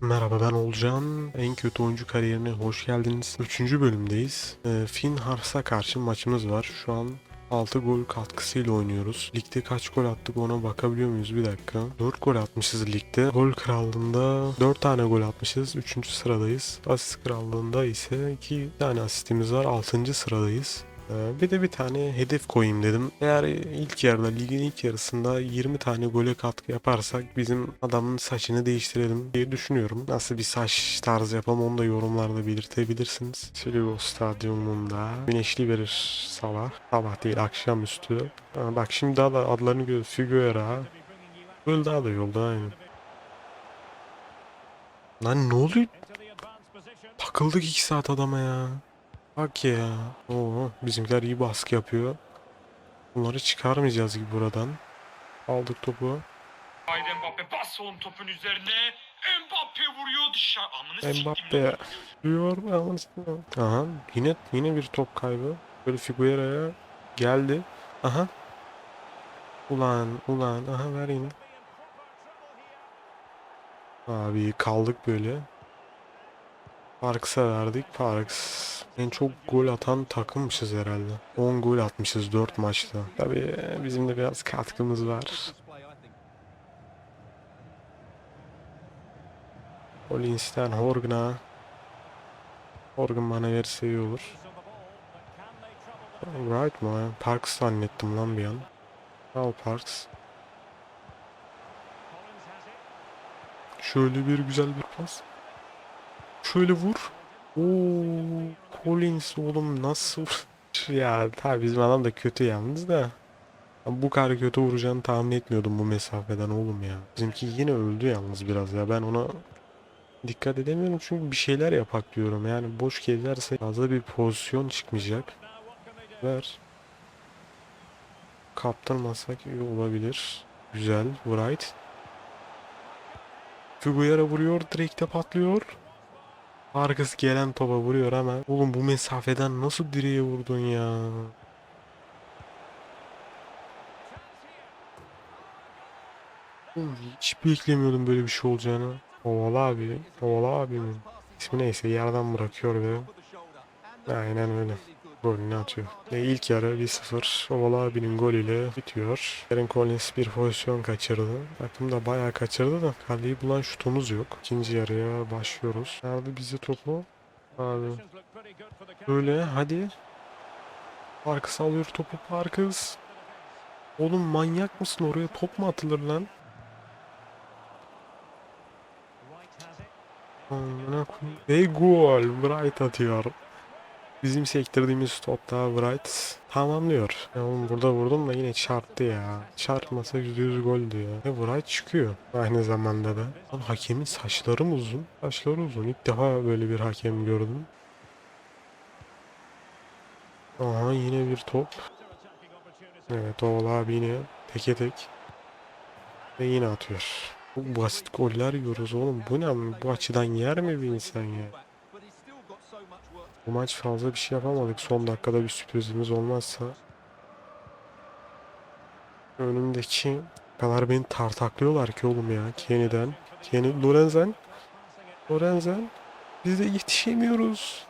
Merhaba ben Olcan. En kötü oyuncu kariyerine hoş geldiniz. Üçüncü bölümdeyiz. Ee, Finn Hars'a karşı maçımız var. Şu an 6 gol katkısıyla oynuyoruz. Ligde kaç gol attık ona bakabiliyor muyuz? Bir dakika. 4 gol atmışız ligde. Gol krallığında 4 tane gol atmışız. 3. sıradayız. Asist krallığında ise 2 tane asistimiz var. 6. sıradayız. Ee, Bir de bir tane hedef koyayım dedim. Eğer ilk yarıda, ligin ilk yarısında 20 tane gole katkı yaparsak bizim adamın saçını değiştirelim diye düşünüyorum. Nasıl bir saç tarzı yapalım onu da yorumlarda belirtebilirsiniz. Silivri Stadyumunda güneşli bir sabah. Sabah değil akşamüstü. Bak şimdi daha da adlarını görüyoruz. Figueroa. Böyle daha da yolda aynı. Lan ne oluyor? Takıldık 2 saat adama ya. Bak ya. Oo, bizimkiler iyi baskı yapıyor. Bunları çıkarmayacağız gibi buradan. Aldık topu. Haydi Mbappe bas oğlum topun üzerine. Mbappe vuruyor dışarı. Amını. Mbappe. Aman sikeyim. Aha yine yine bir top kaybı. Böyle Figueroa'ya geldi. Aha. Ulan ulan aha ver yine. Abi kaldık böyle. Parks'a verdik. Parks en çok gol atan takımmışız herhalde. 10 gol atmışız 4 maçta. Tabii bizim de biraz katkımız var. Collins'ten Horgan'a. Horgan bana verirse iyi olur. Right mı? Parks zannettim lan bir an. Al Parks. Şöyle bir güzel bir pas. Şöyle vur. Oo, Collins oğlum nasıl? ya tabii bizim adam da kötü yalnız da. Bu kadar kötü vuracağını tahmin etmiyordum bu mesafeden oğlum ya. Bizimki yine öldü yalnız biraz ya. Ben ona dikkat edemiyorum çünkü bir şeyler yapak diyorum. Yani boş gezerse fazla bir pozisyon çıkmayacak. Ver. Kaptırmasak iyi olabilir. Güzel. Wright. Figueroa vuruyor. Direkte patlıyor. Vargas gelen topa vuruyor ama oğlum bu mesafeden nasıl direğe vurdun ya? Oğlum hiç beklemiyordum böyle bir şey olacağını. Ovala abi. Ovala abi mi? İsmi neyse yerden bırakıyor ve aynen öyle. Golünü atıyor. Ve ilk yarı 1-0 Ovala abinin golüyle bitiyor. Aaron Collins bir pozisyon kaçırdı. Takım da bayağı kaçırdı da kaleyi bulan şutumuz yok. İkinci yarıya başlıyoruz. Nerede bizi topu? Abi. Böyle hadi. Parkız alıyor topu Parkız. Oğlum manyak mısın oraya top mu atılır lan? Amına gol. Bright atıyor. Bizim sektirdiğimiz topta Bright tamamlıyor. Ya oğlum burada vurdum da yine çarptı ya. Çarpmasa %100 gol diyor. Ve Bright çıkıyor aynı zamanda da. Lan hakemin saçları mı uzun? Saçları uzun. İlk defa böyle bir hakem gördüm. Aha yine bir top. Evet Oğul abi yine teke tek. Ve yine atıyor. Bu basit goller yiyoruz oğlum. Bu ne? Bu açıdan yer mi bir insan ya? Bu maç fazla bir şey yapamadık. Son dakikada bir sürprizimiz olmazsa. Önümdeki kadar beni tartaklıyorlar ki oğlum ya. Kenny'den. Kenny Lorenzen. Lorenzen. Biz de yetişemiyoruz.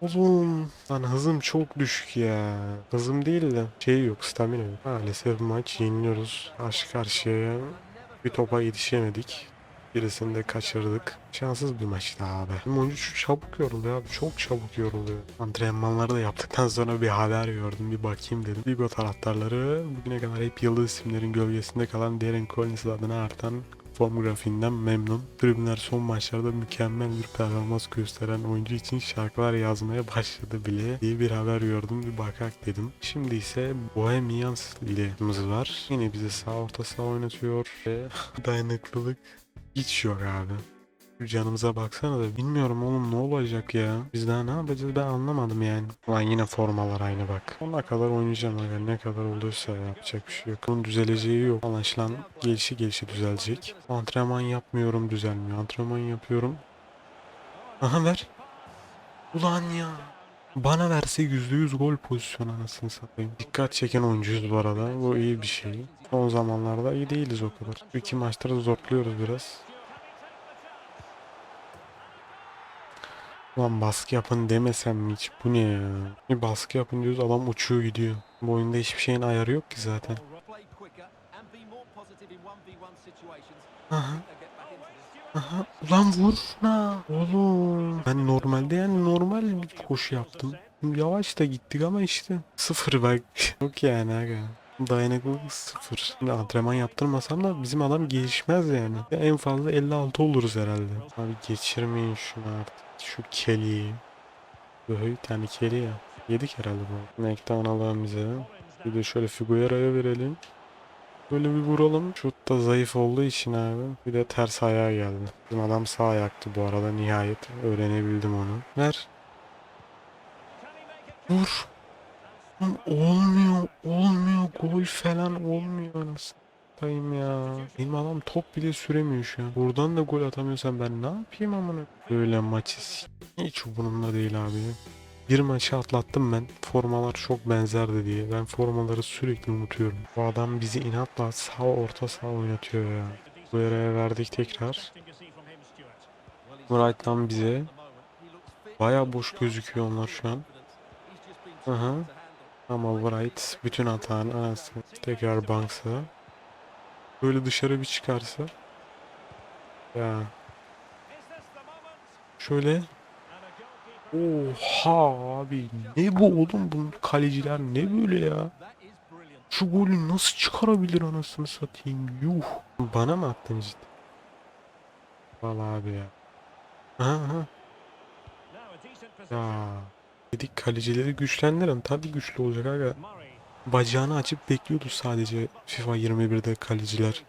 Oğlum. Lan hızım çok düşük ya. Hızım değil de şey yok stamina yok. Maalesef maç yeniliyoruz. Karşı karşıya bir topa yetişemedik. Birisini de kaçırdık. Şanssız bir maçtı abi. Oyuncu şu çabuk yoruluyor abi. Çok çabuk yoruluyor. Antrenmanları da yaptıktan sonra bir haber gördüm. Bir bakayım dedim. Vigo taraftarları bugüne kadar hep yıldız isimlerin gölgesinde kalan Darren Collins adına artan form grafiğinden memnun. Tribünler son maçlarda mükemmel bir performans gösteren oyuncu için şarkılar yazmaya başladı bile diye bir haber gördüm. Bir bakak dedim. Şimdi ise Bohemians ile var. Yine bize sağ orta saha oynatıyor ve dayanıklılık hiç yok abi. Canımıza baksana da bilmiyorum oğlum ne olacak ya. Biz daha ne yapacağız ben anlamadım yani. Lan yine formalar aynı bak. Ona kadar oynayacağım aga ne kadar olursa yapacak bir şey yok. Bunun düzeleceği yok. Anlaşılan gelişi gelişi düzelecek. Antrenman yapmıyorum düzelmiyor. Antrenman yapıyorum. Aha ver. Ulan ya. Bana verse %100 gol pozisyonu anasını satayım. Dikkat çeken oyuncuyuz bu arada. Bu iyi bir şey. Son zamanlarda iyi değiliz o kadar. İki maçları zorluyoruz biraz. Ulan baskı yapın demesem mi hiç? Bu ne ya? Bir baskı yapın diyoruz adam uçuyor gidiyor. Bu oyunda hiçbir şeyin ayarı yok ki zaten. Aha. Aha. Ulan vur şuna. Oğlum. Ben normalde yani normal bir koşu yaptım. Yavaş da gittik ama işte sıfır bak. Yok yani aga. Dayanıklılık sıfır. Şimdi antrenman yaptırmasam da bizim adam gelişmez yani. En fazla 56 oluruz herhalde. Abi geçirmeyin şunu artık. Şu keliyi. Böyle tane keli ya. Yedik herhalde bu. Nektan alalım bize. Bir de şöyle Figueroa'ya verelim. Böyle bir vuralım. Şut da zayıf olduğu için abi. Bir de ters ayağa geldi. Bizim adam sağ ayaktı bu arada nihayet. Öğrenebildim onu. Ver. Vur. Olmuyor. Olmuyor. Gol falan olmuyor anasını. Dayım ya. Benim adam top bile süremiyor şu an. Buradan da gol atamıyorsam ben ne yapayım amına? Böyle maçı hiç umurumda değil abi. Bir maçı atlattım ben. Formalar çok benzerdi diye. Ben formaları sürekli unutuyorum. Bu adam bizi inatla sağ orta sağ oynatıyor ya. Bu araya verdik tekrar. Wright'tan bize. Baya boş gözüküyor onlar şu an. Aha. Ama Wright bütün hatağın anasını tekrar Banks'a. Böyle dışarı bir çıkarsa. Ya. Şöyle. Oha abi ne bu oğlum bu kaleciler ne böyle ya? Şu golü nasıl çıkarabilir anasını satayım yuh. Bana mı attın cidden? Vallahi abi ya. Aha. Ya. Dedik kalecileri güçlendirin. Tabii güçlü olacak aga. Bacağını açıp bekliyordu sadece FIFA 21'de kaleciler.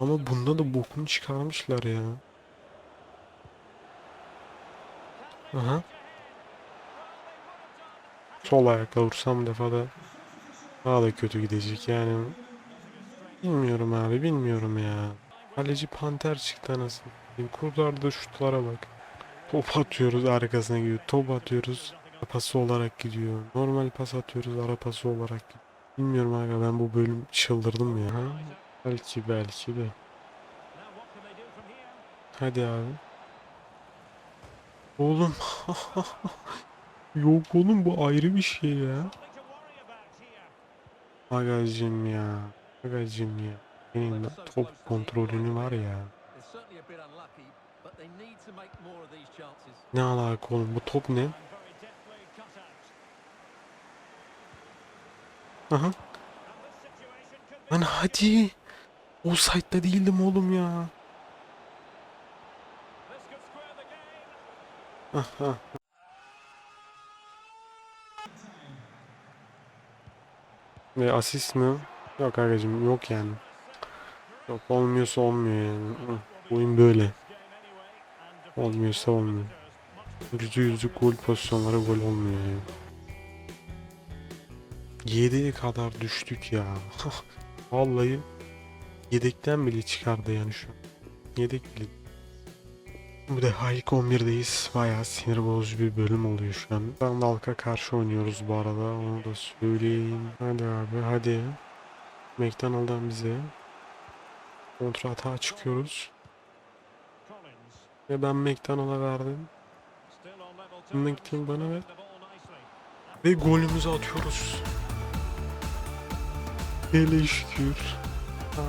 Ama bunda da bokunu çıkarmışlar ya. Aha. Sol ayakla vursam bu defa da daha da kötü gidecek yani. Bilmiyorum abi bilmiyorum ya. Kaleci panter çıktı anasını. Kurtardığı şutlara bak. Top atıyoruz arkasına gidiyor. Top atıyoruz. Ara pası olarak gidiyor. Normal pas atıyoruz ara pası olarak gidiyor. Bilmiyorum aga ben bu bölüm çıldırdım ya. Ha? Belki belki de. Hadi abi. Oğlum. Yok oğlum bu ayrı bir şey ya. Agacım ya. Agacım ya. Benim top kontrolünü var ya. Ne alaka oğlum bu top ne? Aha. Lan hadi. O site'da değildim oğlum ya. Aha. Ve asist mi? Yok arkadaşım yok yani. Yok olmuyorsa olmuyor yani. Oyun böyle. Olmuyorsa olmuyor. Yüzde yüzlük gol pozisyonları gol olmuyor yani. 7'ye kadar düştük ya. Vallahi yedekten bile çıkardı yani şu an. Yedek bile. Bu defa ilk 11'deyiz. Bayağı sinir bozucu bir bölüm oluyor şu an. Sandalka karşı oynuyoruz bu arada. Onu da söyleyeyim. Hadi abi hadi. McDonald'dan bize. Kontra hata çıkıyoruz. Ve ben McDonald'a verdim. McDonald bana ver. Ve golümüzü atıyoruz. Hele şükür.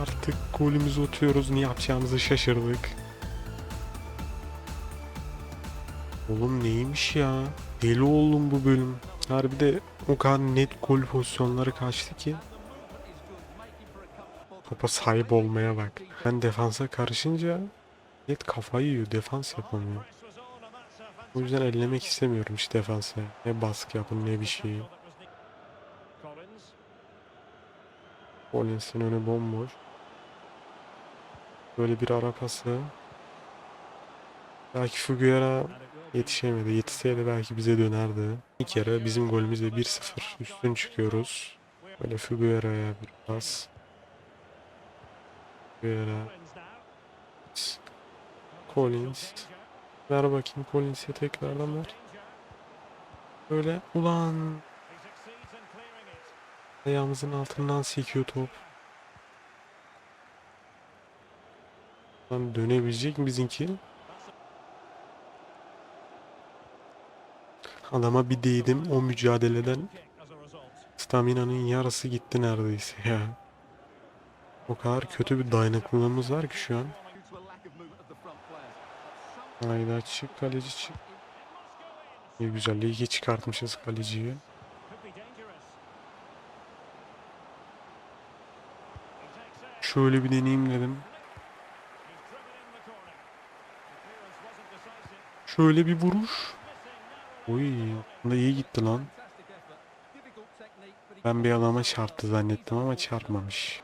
Artık golümüzü atıyoruz. Ne yapacağımızı şaşırdık. Oğlum neymiş ya? Deli oldum bu bölüm. Harbi de o kadar net gol pozisyonları kaçtı ki. Topa sahip olmaya bak. Ben defansa karışınca net kafayı yiyor. Defans yapamıyor. O yüzden ellemek istemiyorum hiç defansa. Ne baskı yapın ne bir şey. Collins'in önü bomboş. Böyle bir ara pası. Belki Figueira yetişemedi. Yetişseydi belki bize dönerdi. Bir kere bizim golümüzle 1-0 üstün çıkıyoruz. Böyle Figueira'ya bir pas. Figueira. Collins. Ver bakayım Collins'e tekrardan ver. Böyle ulan ayağımızın altından sekiyor top. Lan dönebilecek mi bizimki? Adama bir değdim o mücadeleden stamina'nın yarısı gitti neredeyse ya. O kadar kötü bir dayanıklılığımız var ki şu an. Hayda çık kaleci çık. Ne güzel ligi çıkartmışız kaleciyi. Şöyle bir deneyeyim dedim. Şöyle bir vuruş. Oy, bunda iyi gitti lan. Ben bir adama çarptı zannettim ama çarpmamış.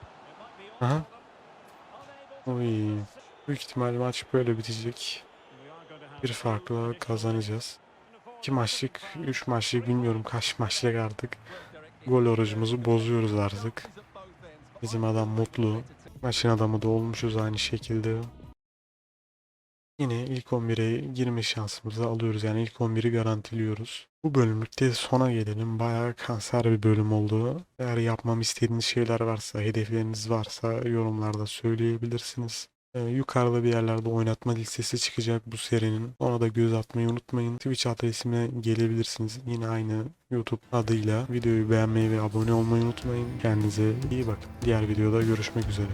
Aha. Oy. Büyük ihtimal maç böyle bitecek. Bir farkla kazanacağız. İki maçlık, üç maçlık bilmiyorum kaç maçlık artık. Gol orucumuzu bozuyoruz artık. Bizim adam mutlu. Maçın adamı da olmuşuz aynı şekilde. Yine ilk 11'e girme şansımızı alıyoruz. Yani ilk 11'i garantiliyoruz. Bu bölümlükte sona gelelim. Bayağı kanser bir bölüm oldu. Eğer yapmam istediğiniz şeyler varsa, hedefleriniz varsa yorumlarda söyleyebilirsiniz. Ee, yukarıda bir yerlerde oynatma listesi çıkacak bu serinin. Ona da göz atmayı unutmayın. Twitch adresime gelebilirsiniz. Yine aynı YouTube adıyla. Videoyu beğenmeyi ve abone olmayı unutmayın. Kendinize iyi bakın. Diğer videoda görüşmek üzere.